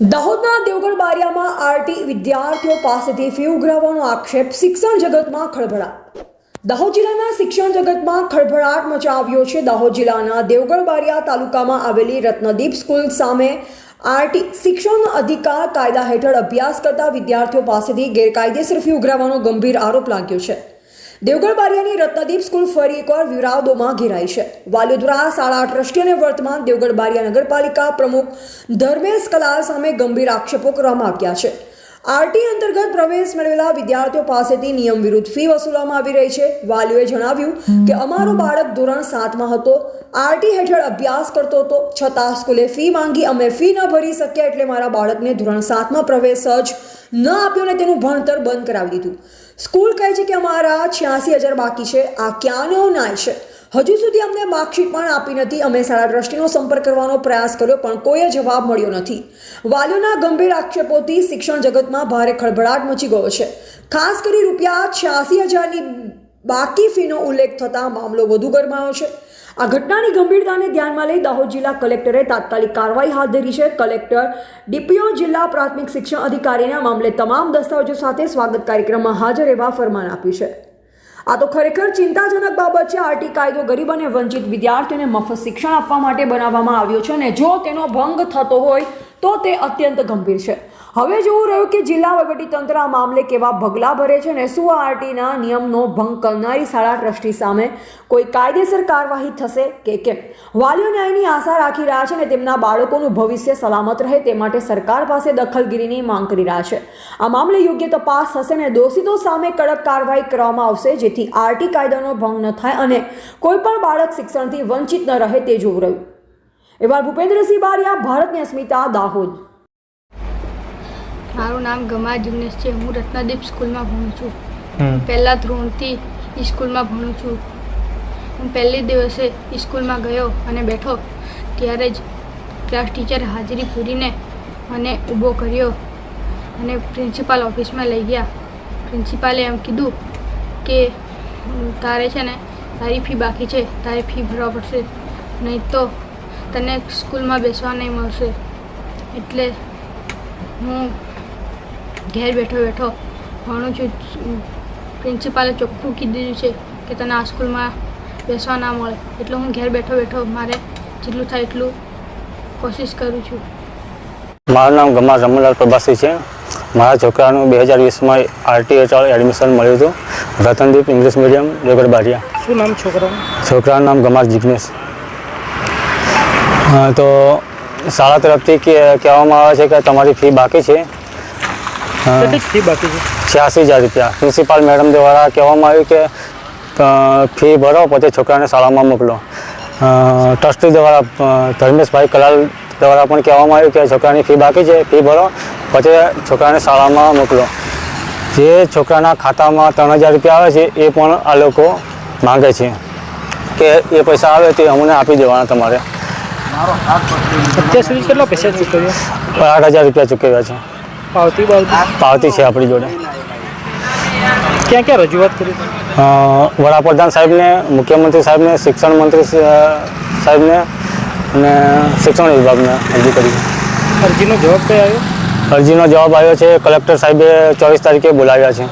દાહોદના દેવગઢ બારિયામાં આરટી વિદ્યાર્થીઓ પાસેથી ફી ઉઘરાવવાનો આક્ષેપ શિક્ષણ જગતમાં ખળભળાટ. દાહોદ જિલ્લાના શિક્ષણ જગતમાં ખળભળાટ મચાવ્યો છે. દાહોદ જિલ્લાના દેવગઢ બારિયા તાલુકામાં આવેલી રત્નદીપ સ્કૂલ સામે આરટી શિક્ષણ અધિકાર કાયદા હેઠળ અભ્યાસ કરતા વિદ્યાર્થીઓ પાસેથી ગેરકાયદેસર ફી ઉઘરાવવાનો ગંભીર આરોપ લાગ્યો છે. દેવગઢ બારિયાની રત્નદીપ સ્કૂલ ફરી એકવાર વિવાદોમાં ઘેરાઈ છે. વાલીઓ શાળા ટ્રસ્ટી અને વર્તમાન દેવગઢ બારિયા નગરપાલિકા પ્રમુખ ધર્મેશ કલાલ સામે ગંભીર આક્ષેપો કરવામાં આવ્યા છે. આરટી અંતર્ગત પ્રવેશ મેળવેલા વિદ્યાર્થીઓ પાસેથી નિયમ વિરુદ્ધ ફી વસૂલવામાં આવી રહી છે. વાલીઓએ જણાવ્યું કે અમારો બાળક ધોરણ સાતમાં હતો. આરટી હેઠળ અભ્યાસ કરતો હતો. છતાં સ્કૂલે ફી માંગી અમે ફી ન ભરી શક્યા એટલે મારા બાળકને ધોરણ સાતમાં પ્રવેશ જ ન આપ્યો ને તેનું ભણતર બંધ કરાવી દીધું. સ્કૂલ કહે છે કે અમારા છ્યાસી હજાર બાકી છે, આ ક્યાંનો ન્યાય છે? હજુ સુધી અમને માર્કશીટ પણ આપી નથી, અમે શાળા ટ્રસ્ટીનો સંપર્ક કરવાનો પ્રયાસ કર્યો, પણ કોઈ જવાબ મળ્યો નથી. વાલીઓના ગંભીર આક્ષેપોથી શિક્ષણ જગતમાં ભારે ખળભળાટ મચી ગયો છે. ખાસ કરી રૂપિયા છ્યાસી હજારની બાકી ફીનો ઉલ્લેખ થતાં મામલો વધુ ગરમાયો છે. આ ઘટનાની ગંભીરતાને ધ્યાનમાં લઈ દાહોદ જિલ્લા કલેક્ટરે તાત્કાલિક કાર્યવાહી હાથ ધરી છે. કલેક્ટર ડીપીઓ, જિલ્લા પ્રાથમિક શિક્ષણ અધિકારીના મામલે તમામ દસ્તાવેજો સાથે સ્વાગત કાર્યક્રમમાં હાજર રહેવા ફરમાન આપ્યું છે. આ તો ખરેખર ચિંતાજનક બાબત છે. આરટી કાયદો ગરીબ અને વંચિત વિદ્યાર્થીઓને મફત શિક્ષણ આપવા માટે બનાવવામાં આવ્યો છે અને જો તેનો ભંગ થતો હોય તો તે અત્યંત ગંભીર છે. હવે જોવું રહ્યું કે જિલ્લા વહીવટીતંત્ર આ મામલે કેવા ભગલા ભરે છે અને શું આરટીના નિયમનો ભંગ કરનારી શાળા ટ્રસ્ટી સામે કોઈ કાયદેસર કાર્યવાહી થશે કે કેમ? વાલીઓ ન્યાયની આશા રાખી રહ્યા છે અને તેમના બાળકોનું ભવિષ્ય સલામત રહે તે માટે સરકાર પાસે દખલગીરીની માંગ કરી રહ્યા છે. આ મામલે યોગ્ય તપાસ થશે અને દોષિતો સામે કડક કાર્યવાહી કરવામાં આવશે, જેથી આરટી કાયદાનો ભંગ ન થાય અને કોઈ પણ બાળક શિક્ષણથી વંચિત ન રહે તે જોવું રહ્યું. એવા ભૂપેન્દ્રસિંહ બારિયા, ભારતની અસ્મિતા, દાહોદ. મારું નામ ગમા જિગ્નેશ છે. હું રત્નદીપ સ્કૂલમાં ભણું છું. પહેલા ધોરણથી સ્કૂલમાં ભણું છું. હું પહેલી દિવસે સ્કૂલમાં ગયો અને બેઠો ત્યારે જ ક્લાસ ટીચર હાજરી પૂરીને મને ઊભો કર્યો અને પ્રિન્સિપાલ ઓફિસમાં લઈ ગયા. પ્રિન્સિપાલે એમ કીધું કે તારે છે ને તારી ફી બાકી છે. તારે ફી ભરવા પડશે. નહીં તો તને સ્કૂલમાં બેસવા નહીં મળશે. એટલે હું ઘેર બેઠો બેઠો ભણું છું પ્રિન્સિપાલે ચોખ્ખું કીધું છે કે તને આ સ્કૂલમાં બેસવા ના મળે. એટલે હું ઘેર બેઠો બેઠો મારે જેટલું થાય એટલું કોશિશ કરું છું. મારું નામ ગમા રમણલાલ પ્રભાસી છે. મારા છોકરાનું બે હજાર વીસમાં આરટી હેઠળ એડમિશન મળ્યું હતું. Ratandeep English medium Devgadh Baria. શું નામ છોકરાનું? છોકરાનું નામ ગમાર જિગ્નેશ. હા, તો શાળા તરફથી કે- કહેવામાં આવે છે કે તમારી ફી બાકી છે. કેટલી ફી બાકી છે? છ્યાસી હજાર રૂપિયા. પ્રિન્સિપાલ મેડમ દ્વારા કહેવામાં આવ્યું કે ફી ભરો પછી છોકરાને શાળામાં મોકલો. ટ્રસ્ટી દ્વારા ધર્મેશભાઈ કલાલ દ્વારા પણ કહેવામાં આવ્યું કે છોકરાની ફી બાકી છે ફી ભરો પછી છોકરાને શાળામાં મોકલો. જે છોકરાના ખાતામાં ત્રણ હજાર રૂપિયા આવે છે એ પણ આ લોકો માગે છે. કે એ પૈસા આવે તે અમને આપી દેવાના તમારે. અત્યાર સુધી કેટલા પૈસા ચૂકવ્યા? આઠ હજાર રૂપિયા ચૂકવ્યા છે. પાવતી પાવતી છે આપણી જોડે. ક્યાં ક્યાં રજૂઆત કરી? વડાપ્રધાન સાહેબને મુખ્યમંત્રી સાહેબને શિક્ષણ મંત્રી સાહેબને અને શિક્ષણ વિભાગને અરજી કરી. અરજીનો જવાબ કઈ આવ્યો? અરજીનો જવાબ આવ્યો છે કલેક્ટર સાહેબે ચોવીસ તારીખે બોલાવ્યા છે.